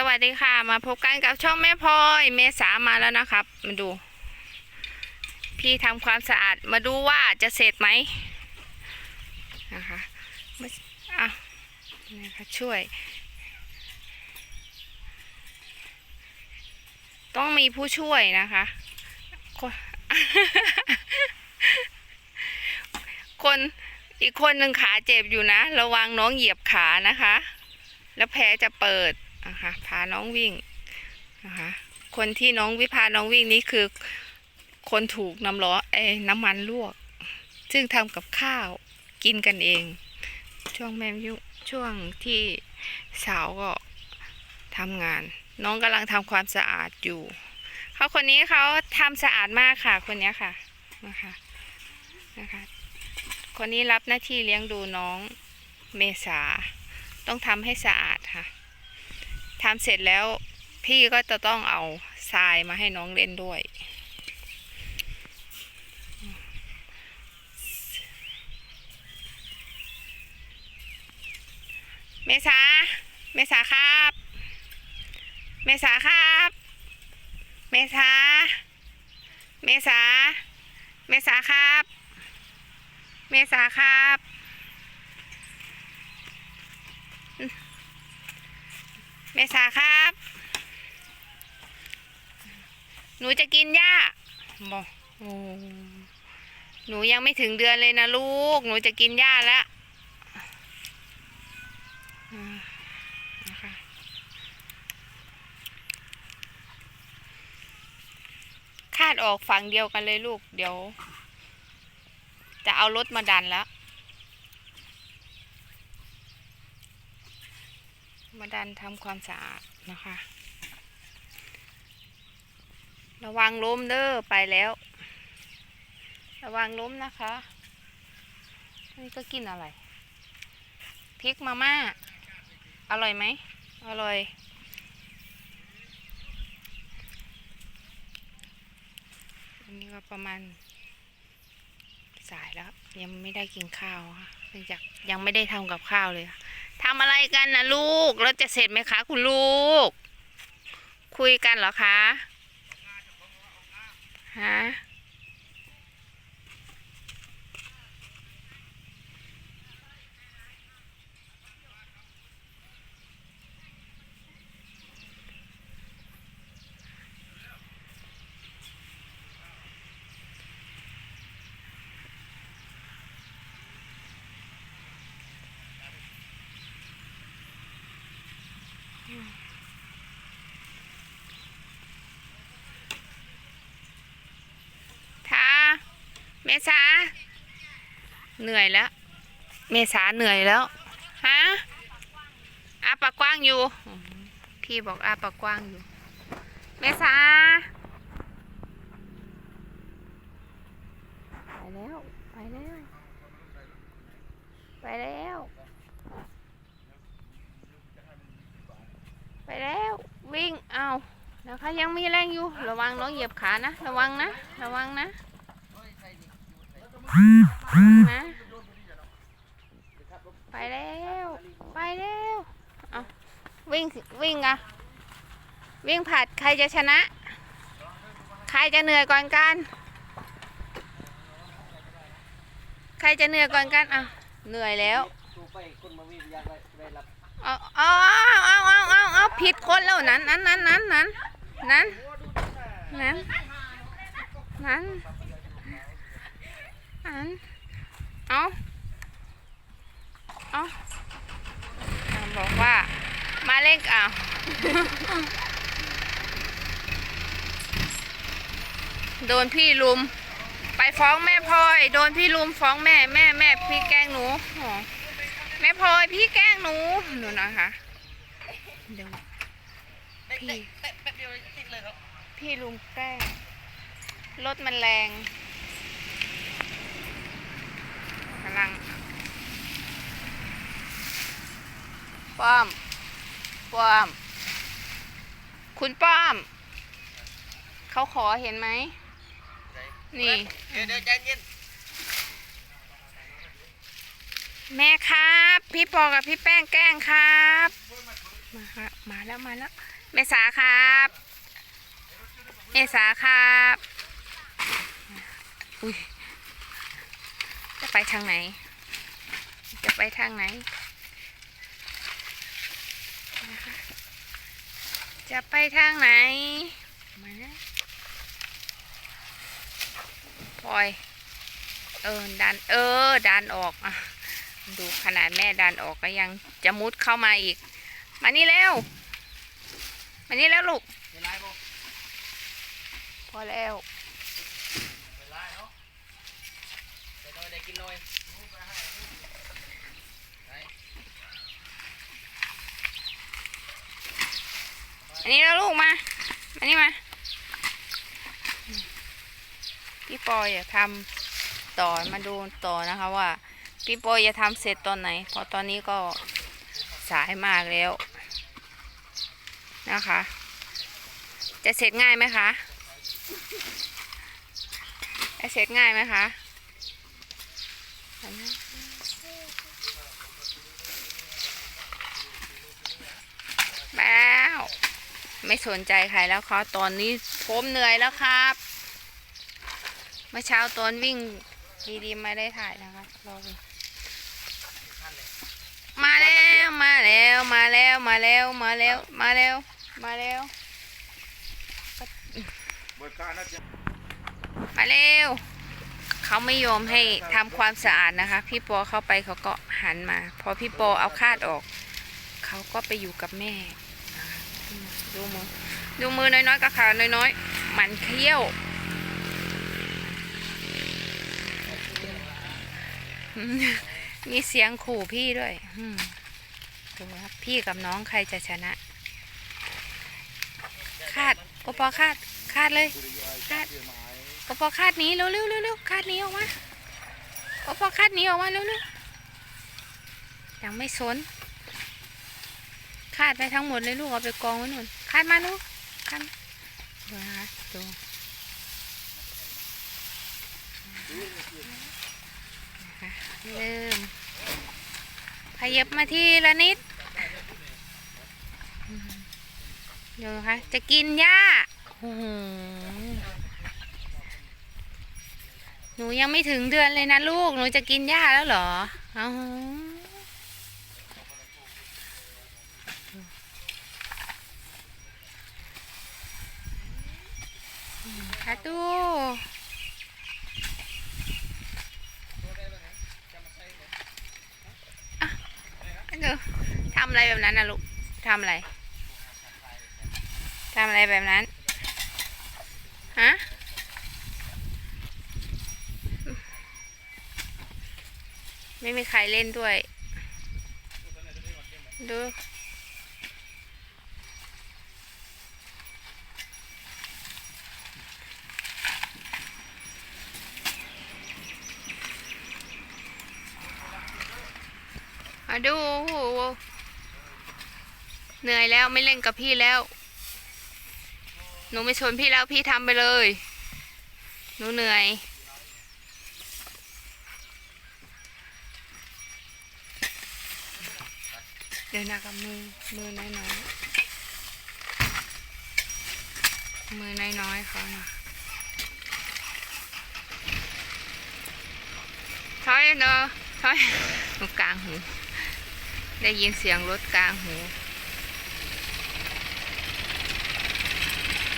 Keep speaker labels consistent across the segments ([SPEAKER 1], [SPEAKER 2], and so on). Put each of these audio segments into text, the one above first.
[SPEAKER 1] สวัสดีค่ะ มาพบกันกับช่องแม่พลอยเมษามาแล้วนะครับ มาดู พี่ทำความสะอาดมาดูว่าจะเสร็จไหมนะคะอะนี่ค่ะช่วย ต้องมีผู้ช่วยนะคะ คนคนอีกคนหนึ่งขาเจ็บอยู่นะ ระวังน้องเหยียบขานะคะ แล้วแผลจะเปิด นะคะพาน้องวิ่งนะคะคนที่น้องวิพาน้องวิ่งนี้คือ คนถูกน้ำร้อนเอ้น้ำมันลวก ซึ่งทำกับข้าวกินกันเอง ช่วงแม่ยุช่วงที่สาวก็ทำงาน น้องกำลังทำความสะอาดอยู่เขาคนนี้เขาทำสะอาดมากค่ะ คนนี้ค่ะนะคะนะคะ คนนี้รับหน้าที่เลี้ยงดูน้องเมษา ต้องทำให้สะอาดค่ะ ทำเสร็จแล้วพี่ก็จะต้องเอาทรายมาให้น้องเล่นด้วย เมษา เมษาครับ เมษาครับ เมษา เมษา เมษาครับ เมษาครับ เมษาครับ หนูจะกินหญ้าบอกโอ้หนูยังไม่ถึงเดือนเลยนะลูก หนูจะกินหญ้าแล้วนะคะคาดออกฝั่งเดียวกันเลยลูก เดี๋ยว จะเอารถมาดันแล้ว มาดันทำความสะอาดนะคะ ระวังล้มเด้อไปแล้ว ระวังล้มนะคะ นี่ก็กินอะไรพริกมาม่า อร่อยไหม อร่อย อันนี้ก็ประมาณสายแล้ว ยังไม่ได้กินข้าวค่ะเนื่องจากยังไม่ได้ทำกับข้าวเลยค่ะ ทำอะไรกันนะลูก เราจะเสร็จไหมคะคุณลูก คุยกันเหรอคะฮะ ท้าเมษาเหนื่อยแล้ว เมษาเหนื่อยแล้วฮะอาปากกว้างอยู่พี่บอกอาปากกว้างอยู่ เมษาไปแล้ว ไปแล้ว ไปแล้ว ไปแล้ววิ่งเอานะคะยังมีแรงอยู่ ระวังน้องเหยียบขานะ ระวังนะ ระวังนะนะไปแล้วไปแล้วเอาวิ่งวิ่งอะวิ่งผัดใครจะชนะ ใครจะเหนื่อยก่อนกัน ใครจะเหนื่อยก่อนกันอะเหนื่อยแล้ว
[SPEAKER 2] ดูไปคนมาวิ่งอยา
[SPEAKER 1] เอาเอาเอาเอาเอาเอาผิดคนแล้วนั้นนั้นนั้นนั้นนั้นนั้นนั้นนั้นนั้นเอาเอาอ่าบอกว่ามาเล่นอะโดนพี่ลุม ไปฟ้องแม่พลอย โดนพี่ลุมฟ้องแม่แม่แม่พี่แกล้งหนูอ๋อ แม่พลอยพี่แกล้งหนูหนูนะคะเดี๋ยวพี่
[SPEAKER 2] แป๊บเดียวติดเลยครับ
[SPEAKER 1] พี่ลุงแกล้งรถมันแรงกำลังป้อมป้อม คุณป้อม เขาขอเห็นไหมนี่
[SPEAKER 2] เดี๋ยวเดี๋ยวใจเย็น
[SPEAKER 1] แม่ครับ พี่ปอกับพี่แป้งแกล้งครับ มาครับมาแล้วมาแล้วเมษาครับเมษาครับอุ้ยจะไปทางไหน จะไปทางไหน จะไปทางไหนมานะปล่อยเออดันเออดันออกอะ ดูขนาดแม่ดันออกก็ยังจะมุดเข้ามาอีก มานี่เร็วมานี่แล้วลูกพอแล้ว
[SPEAKER 2] อันนี้
[SPEAKER 1] แล้วลูกมามานี่มาพี่ปอยอย่าทำต่อมาดูต่อนะคะว่า พี่โปจะทำเสร็จตอนไหน เพราะตอนนี้ก็สายมากแล้วนะคะ จะเสร็จง่ายไหมคะ จะเสร็จง่ายไหมคะอันนั้นแล้วไม่สนใจใครแล้วครับตอนนี้ผมเหนื่อยแล้วครับเมื่อเช้าตอนวิ่งดีๆไม่ได้ถ่ายนะครับรอดู มาแล้วมาแล้วมาแล้วมาแล้วมาแล้วมาแล้วมาแล้วมาเร็วเขาไม่ยอมให้ทำความสะอาดนะคะ พี่ปอเข้าไปเขาก็หันมา พอพี่ปอเอาคาดออก เขาก็ไปอยู่กับแม่ดูมือดูมือน้อยๆกับขาน้อยๆมันเขี้ยวมี มีเสียงขู่พี่ด้วยดูครับพี่กับน้องใครจะชนะ คาดปอปอคาด คาดเลย คาดปอปอคาดนีเร็วเร็วเร็วเร็วคาดนีออกมาปอปอคาดนีออกมาเร็วเร็วยังไม่สน คาดไปทั้งหมดเลยลูกเอาไปกองไว้นู่น คาดมาลูกคาดดูนะคะดูเริ่ม ขยับมาทีละนิดอืมดูนะคะจะกินหญ้าหนูยังไม่ถึงเดือนเลยนะลูก หนูจะกินหญ้าแล้วเหรอเอาคาตูอะอัน เดี๋ยวทำอะไรแบบนั้นนะลูกทำอะไรทำอะไรแบบนั้นฮะไม่มีใครเล่นด้วย ดู มาดูเหนื่อยแล้วไม่เล่นกับพี่แล้ว หนูไม่ชวนพี่แล้วพี่ทำไปเลย หนูเหนื่อย เดินหน้ากับมือมือน้อยๆมือน้อยๆเขานะถอยเนอะถอยตรงกลางหู ได้ยินเสียงรถกลางหู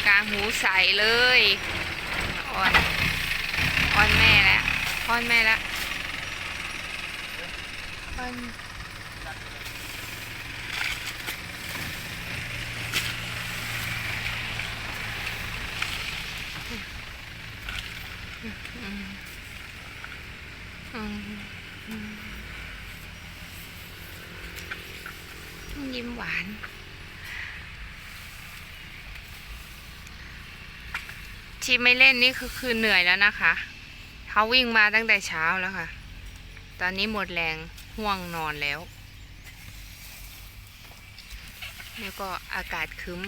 [SPEAKER 1] กลางหูใสเลยอ่อนอ่อนแม่แล้วอ่อนแม่แล้วอ่อนอืมอืม ยิ้มหวาน ที่ไม่เล่นนี่คือคือเหนื่อยแล้วนะคะเขาวิ่งมาตั้งแต่เช้าแล้วค่ะ ตอนนี้หมดแรงห่วงนอนแล้ว แล้วก็อากาศคึ้ม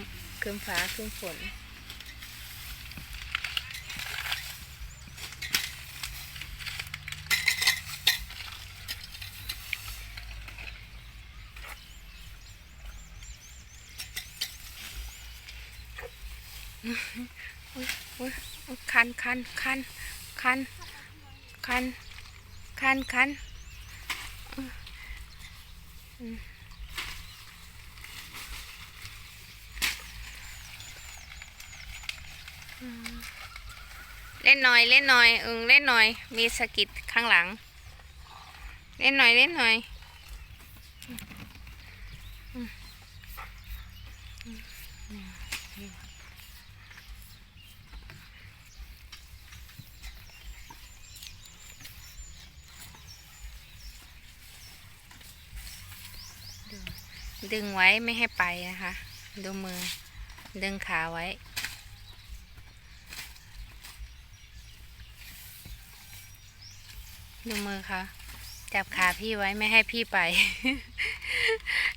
[SPEAKER 1] คึ้มฟ้าคึ้มฝน อุ๊ยอุ๊ยอุ๊ย คันคันคันคันคันคันคันเล่นหน่อยเล่นหน่อยเอึงเล่นหน่อย มีสะกิดข้างหลัง เล่นหน่อยเล่นหน่อยอืมอืมอืมอืมดึง ดึงไว้ไม่ให้ไปนะคะ ดูมือ ดึงขาไว้ ดูมือค่ะ จับขาพี่ไว้ไม่ให้พี่ไป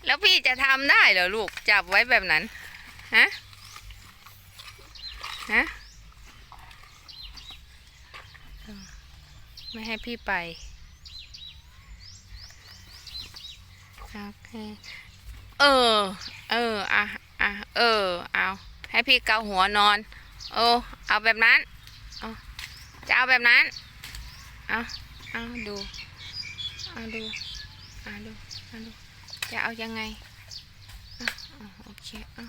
[SPEAKER 1] แล้วพี่จะทำได้เหรอลูก จับไว้แบบนั้น ฮะ ฮะ ไม่ให้พี่ไปโอเค เออ เออ อะ อะ เออ เอา ให้พี่เกาหัวนอน โอ้เอาแบบนั้น เอาจะเอาแบบนั้น เอาเอาดู เอาดู เอาดู เอาดู จะเอายังไงอะอะโอเคอะ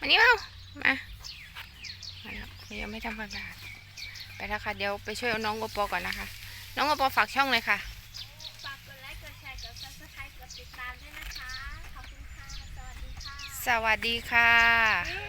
[SPEAKER 1] มานี่มามามาแล้วยังไม่ทำความสะอาด ไปแล้วค่ะ เดี๋ยวไปช่วยเอาน้องโอปอก่อนนะคะ น้องโอปอฝากช่องเลยค่ะ
[SPEAKER 3] ฝากกดไลค์ กดแชร์ กด subscribe กดติดตามด้วยนะคะ ขอบคุณค่ะ สวัสดีค่ะ
[SPEAKER 1] สวัสดีค่ะ
[SPEAKER 3] เย้